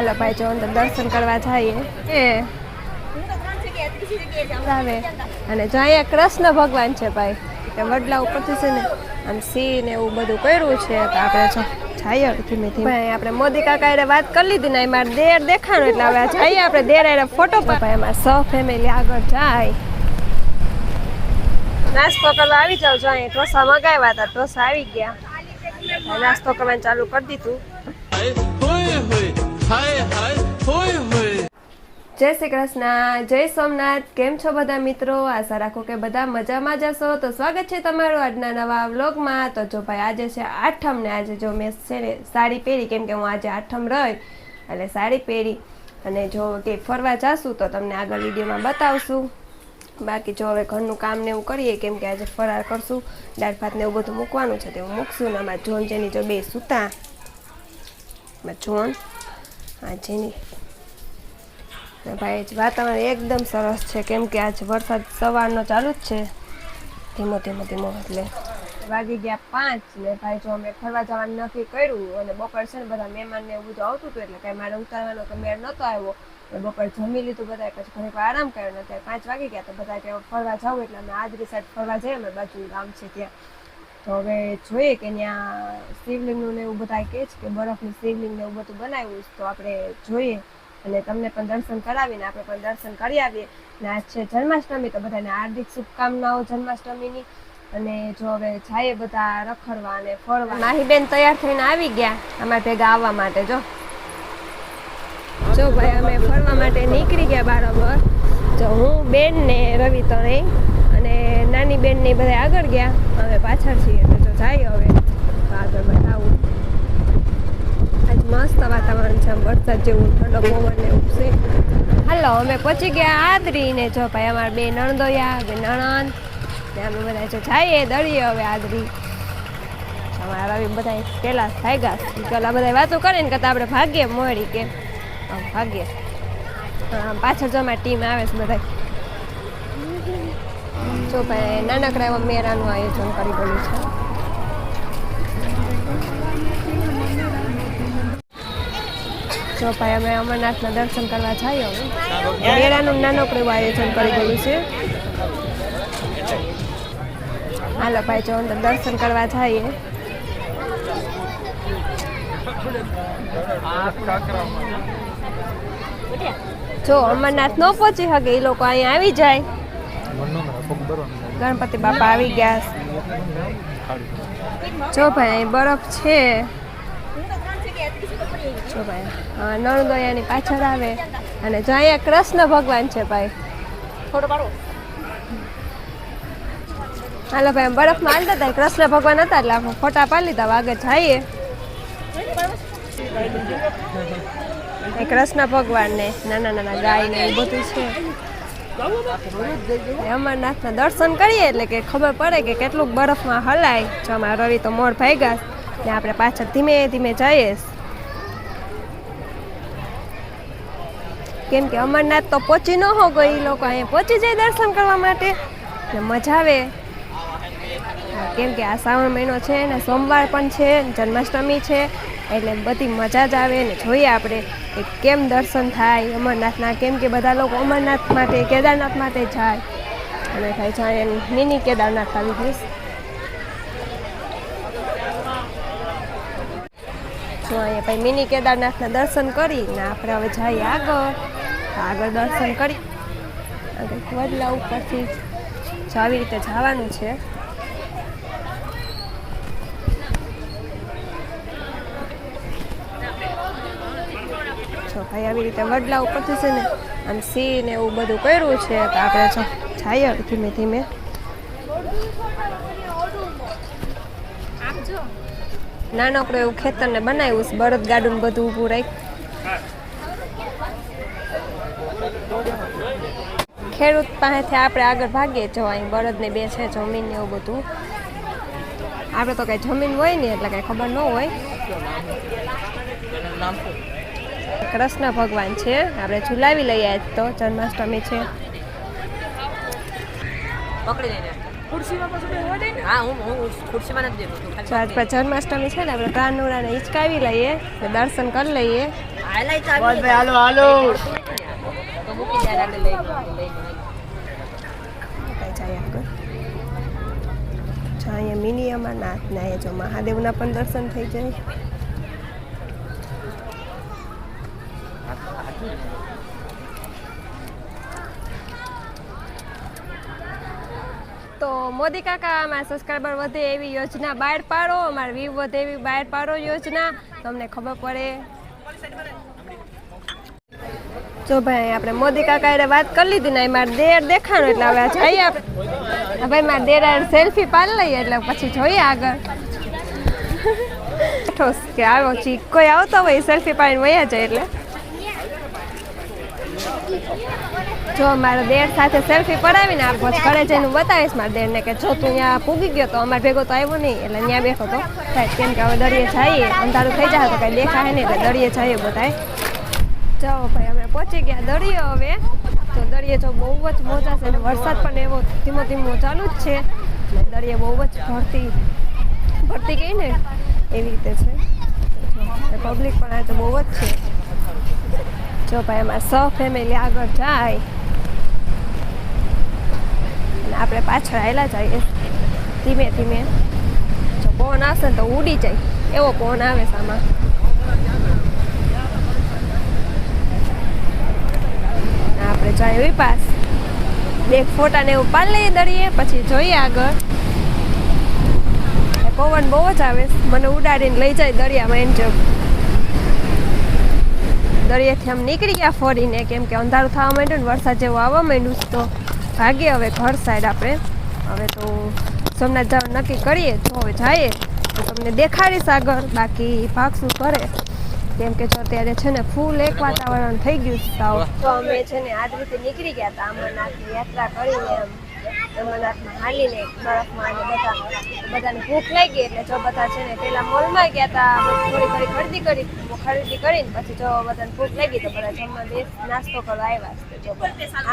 હાલો ભાઈ જો અંદર દર્શન કરવા જઈએ. એ. આવે. અને જો અહીંયા કૃષ્ણ ભગવાન છે ભાઈ. કે વડલા ઉપરથી છે ને, આમ સિંહ ને એવું બધું કર્યું છે. તો આપણે જો જઈએ ધીમે ધીમે. આપણે મોદી કાકા વાત કરી લીધી ને, એમાં દેર દેખાણું એટલે હવે જઈએ આપણે દેર એને ફોટો ભાઈ, એમાં સ ફેમિલી આગળ જાય. નાસ્તો કરવા આવી જાવ જો અહીંયા. ઢોસા મગાવ્યા હતા. ઢોસા આવી ગયા. નાસ્તો કરવાનું ચાલુ કરી દીધું. હોય હોય, હાય હાય. જય શ્રી કૃષ્ણ, જય સોમનાથ. કેમ છો બધા મિત્રો? આશા રાખો કે બધા મજામાં જશો તો સ્વાગત છે તમારું આજના નવા વ્લોગમાં. તો જો ભાઈ આજે છે આઠમ ને આજે જો મેં છે ને સાડી પહેરી, કેમ કે હું આજે આઠમ રહી, એટલે સાડી પહેરી. અને જો કે ફરવા જાશું તો તમને આગળ વિડીયોમાં બતાવશું. બાકી જો હવે ઘરનું કામ ને એવું કરીએ, કેમ કે આજે ફરાર કરશું. દાળ ભાત ને એવું બધું મૂકવાનું છે, તે મૂકશું. ને આમાં જોન જેની જો બે સૂતા. જોન આ જેની ભાઈ વાતાવરણ એકદમ સરસ છે. કેમ કે આજ વરસાદ સવારનો ચાલુ જ છે. ધીમો ધીમો ધીમો એટલે વાગી ગયા પાંચ ને ભાઈ, જો અમે ફરવા જવાનું નક્કી કર્યું અને બપોર છે ને બધા મહેમાન ને એવું બધું આવતું હતું એટલે કાંઈ મારે ઉતારવાનો કે મેળ નહોતો આવ્યો. બપોર જમી લીધું બધા પછી ઘણી વાર આરામ કર્યો ને અત્યારે પાંચ વાગી ગયા તો બધા કે ફરવા જવું એટલે અમે આદરી સાઈડ ફરવા જઈએ અમે બાજુ ગામ છે ત્યાં. તો હવે જોઈએ કે ત્યાં શિવલિંગનું ને એવું બધા કહે છે કે બરફનું શિવલિંગ ને એવું બધું બનાવ્યું છે, તો આપણે જોઈએ. અને તમને પણ દર્શન કરાવીને આપણે પણ દર્શન કરી આવીએ. ને આજ છે જન્માષ્ટમી, તો બધાને હાર્દિક શુભકામનાઓ જન્માષ્ટમીની. અને જો હવે જાય બધા રખડવા અને ફરવા. માહીબેન તૈયાર થઈને આવી ગયા અમારે ભેગા આવવા માટે. જો. જો ભાઈ, અમે ફરવા માટે નીકળી ગયા બરાબર. જો હું, બેન ને રવિ ત્રણેય. અને નાની બેન ને બધા આગળ ગયા. અમે પાછળ છીએ. તો જો જાય હવે. તો આગળ બતાવું. આજ મસ્ત વાતાવરણ છે. વરસાદ જેવું, ઠંડો પવન ને એવું છે. હાલો, અમે પહોંચી ગયા આદરી ને જો ભાઈ, અમારા બે નણદોયા, બે નણંદ. ને અમે બધા જો જઈએ, દળીએ હવે આદરી. અમારા રવિ બધા પેલા થાય ગયા પેલા બધા વાતો કરે ને કરતા આપણે ભાગીએ મોડી કે ભાગ્યે. હા પાછળ જો અમારી ટીમ આવે છે બધા જો ભાઈ નાનકડા એવા મેળાનું આયોજન કરી ગયું છે. જો ભાઈ, અમે અમરનાથના દર્શન કરવા જઈએ મેળાનું નાનકડું એવું આયોજન કરી ગયું છે. હાલો ભાઈ, જો અંદર દર્શન કરવા જઈએ. જો અમરનાથ ન પહોંચી શકે, એ લોકો અહીંયા આવી જાય. ગણપતિ બાપા આવી ગયા જો ભાઈ બરફ છે. જો ભાઈ હા પાછળ આવે. અને જો અહીંયા કૃષ્ણ ભગવાન છે ભાઈ. હાલો ભાઈ બરફમાં હાલતા હતા કૃષ્ણ ભગવાન હતા એટલે આપણે ફોટા પાડી લીધા આગળ જઈએ. કૃષ્ણ ભગવાન ને નાના નાના ગાય ને બધું છે. અમરનાથના દર્શન કરીએ એટલે કે ખબર પડે કે કેટલું બરફમાં હલાય. જો અમારા રવિ તો મોર ભાગ્યા ને આપણે પાછળ ધીમે ધીમે જઈએ. કેમ કે અમરનાથ તો પહોંચી ન હો ગઈ લોકો અહીંયા. પહોંચી જાય દર્શન કરવા માટે. ને મજા આવે. કેમ કે આ શ્રાવણ મહિનો છે ને સોમવાર પણ છે, જન્માષ્ટમી છે, એટલે બધી મજા જ આવે ને જોઈએ આપણે કે કેમ દર્શન થાય, અમરનાથના, કેમ કે બધા લોકો અમરનાથ માટે, કેદારનાથ માટે જાય. અને થાય જાય મિની કેદારનાથ આવી જઈશ તો અહીંયા ભાઈ મિની કેદારનાથના દર્શન કરી ને આપણે હવે જઈએ આગળ. આગળ દર્શન કરી. આગળ વડલા ઉપરથી જ આવી રીતે જવાનું છે. ભાઈ આવી રીતે વડલા ઉપરથી છે ને આમ સી ને એવું બધું કર્યું છે, તો આપણે જો જઈએ ધીમે ધીમે. નાનકડું એવું ખેતરને બનાવ્યું છે, બળદ ગાડું બધું ઊભું રાખ. ખેડૂત પાસેથી આપણે આગળ ભાગીએ, જો અહીં બળદને બે છે, જમીન ને એવું બધું. આપણે તો કઈ જમીન હોય ને, એટલે કઈ ખબર ન હોય. કૃષ્ણ ભગવાન છે. આપણે ઝુલાવી લઈએ આજ તો જન્માષ્ટમી છે. જન્માષ્ટમી છે ને આપણે કાનુડાને હિંચકાવી લઈએ દર્શન કરી લઈએ. હાલો હાલો. અહીંયા મિની અમરનાથ ને જો મહાદેવના પણ દર્શન થઈ જાય. તો મોદી કાકા, અમારા સબસ્ક્રાઈબર વધે એવી યોજના બહાર પાડો, અમારા વ્યૂ વધે એવી બહાર પાડો યોજના. તમને ખબર પડે. જો ભાઈ, આપણે મોદી કાકા એને વાત કરી લીધી ને મારે દેર દેખાણો એટલે હવે જઈએ આપણે. ભાઈ, મારે દેર સેલ્ફી પાડી લઈએ એટલે પછી જોઈએ આગળ. ઠોસ કે આવો છી કોઈ આવતો હોય સેલ્ફી પાડીને વયા જાય એટલે. જો મારો દેર સાથે સેલ્ફી પડાવીને આ પછી જઈને હું બતાવીશ મારા દેરને કે જો તું અહીંયા પૂગી ગયો તો અમારે ભેગો તો આવ્યો નહીં, એટલે ત્યાં બેઠો તો. સાહેબ, કેમ કે હવે દરિયે જઈએ અંધારું થઈ જાય તો કાંઈ દેખાય નહીં, એટલે દરિયે જઈએ બધાય જાઓ ભાઈ, અમે પહોંચી ગયા દરિયો હવે. તો દરિયે જો બહુ જ મોજા છે અને વરસાદ પણ એવો ધીમો ધીમો ચાલુ જ છે. દરિયે બહુ જ ભરતી ભરતી ગઈ ને એવી રીતે છે. પબ્લિક પણ આ તો બહુ જ છે. જો ભાઈ, અમારા સ ફેમિલી આગળ જાય. અને આપણે પાછળ આવેલા જઈએ. ધીમે ધીમે. જો પવન આવશે ને તો ઉડી જાય. એવો પવન આવે આમાં. આપણે જાય વિપાસ બે ફોટા ને એવું પાડી લઈએ દળીએ પછી જોઈએ આગળ. પવન બહુ જ આવે મને ઉડાડીને લઈ જાય દરિયામાં એન જેમ દરિયાથી આમ નીકળી ગયા ફરીને, કેમ કે અંધારું થવા માંડ્યું ને વરસાદ જેવું આવવા માંડ્યું તો ભાગીએ હવે ઘર સાઈડ આપણે. હવે તો સોમનાથ જવાનું નક્કી કરીએ તો હવે જઈએ, તો તમને દેખાડીશ આગળ બાકી ભાગશું કરે. કેમ કે જો અત્યારે છે ને ફૂલ એક વાતાવરણ થઈ ગયું છે, તો અમે છે ને આજ રીતે નીકળી ગયા હતા અમરનાથની યાત્રા કરીને એમ હાલીને બરફમાં અને બધા બધાને ભૂખ લાગી એટલે જો બધા છે ને પેલા મોલમાં ગયા હતા થોડી થોડી ખરીદી કરી ખરીદી કરીને પછી જો બધાને ભૂખ લાગી તો બધા જમવા બેસ નાસ્તો કરવા આવ્યા જો.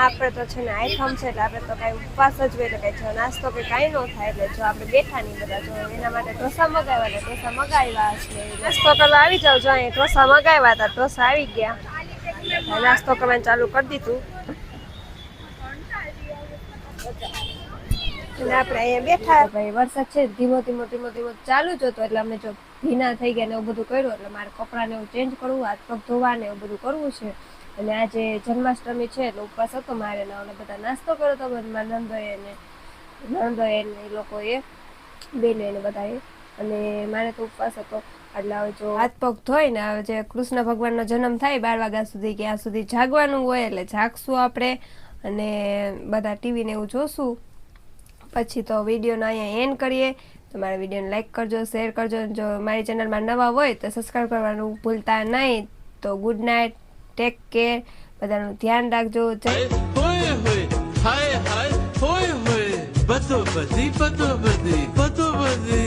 આપણે તો છે ને આઈથમ છે એટલે આપણે તો કાંઈ ઉપવાસ જ હોય તો કાંઈ જો નાસ્તો કે કાંઈ ન થાય એટલે જો આપણે બેઠા નહીં બધા, જો એના માટે ઢોસા મગાવ્યા એટલે ઢોસા મગાવ્યા છે. નાસ્તો કરવા આવી જાવ જો અહીં ઢોસા મગાવ્યા હતા, ઢોસા આવી ગયા. નાસ્તો કરવાનું ચાલુ કરી દીધું. અને આપણે અહીંયા બેઠા. ભાઈ વરસાદ છે ધીમો ધીમો ધીમો ધીમો ચાલુ જ હતો, એટલે અમે જો થઈ ગયા ને એવું બધું કર્યું, એટલે મારે કપડાને એવું ચેન્જ કરવું, હાથ પગ ધોવા એવું બધું કરવું છે. અને આજે જન્માષ્ટમી છે, એટલે ઉપવાસ હતો મારે ને બધા નાસ્તો કર્યો હતો, બધા મારા નંદોએ ને નંદોએ ને એ લોકોએ, બેને ને બધાએ. અને મારે તો ઉપવાસ હતો, એટલે હવે જો હાથ પગ ધોઈ ને હવે જે કૃષ્ણ ભગવાનનો જન્મ થાય બાર વાગ્યા સુધી કે આ સુધી જાગવાનું હોય, એટલે જાગશું આપણે. અને બધા ટીવી ને એવું જોશું. પછી તો વિડીયોનો અહીંયા એન્ડ કરીએ. તો તમારા વિડીયોને લાઇક કરજો શેર કરજો. જો મારી ચેનલમાં નવા હોય તો સબસ્ક્રાઈબ કરવાનું ભૂલતા નહીં. તો ગુડ નાઇટ ટેક કેર બધાનું ધ્યાન રાખજો. જય હાય હાય, હોય. હોય બતો બધી બતો બધી બતો બધી.